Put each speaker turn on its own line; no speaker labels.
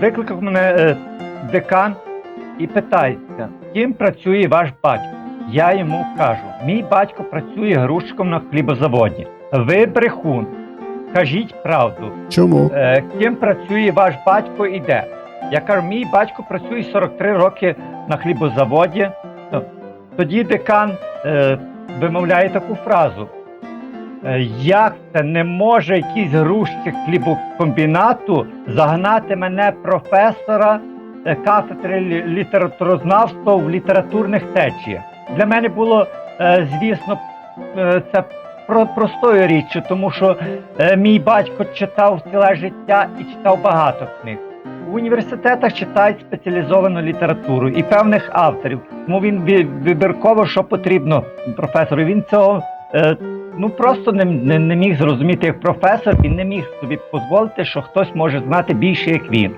Викликав мене е, декан і питається, ким працює ваш батько? Я йому кажу: мій батько працює грузчиком на хлібозаводі. Ви брехун. Кажіть правду.
Чому?
Е, ким працює ваш батько і де? Я кажу, мій батько працює 43 роки на хлібозаводі. Тоді декан е, вимовляє таку фразу. Е, Як це не може якийсь грузчик хлібокомбінату загнати мене професора е, кафедри літературознавства в літературних течіях? Для мене було, е, звісно, це про, простою річчю, тому що мій батько читав ціле життя і читав багато книг. В університетах читають спеціалізовану літературу і певних авторів. Тому він ві- вибірково, що потрібно професору. Він цього ну просто не, не, не міг зрозуміти як професор і не міг собі дозволити, що хтось може знати більше, як він.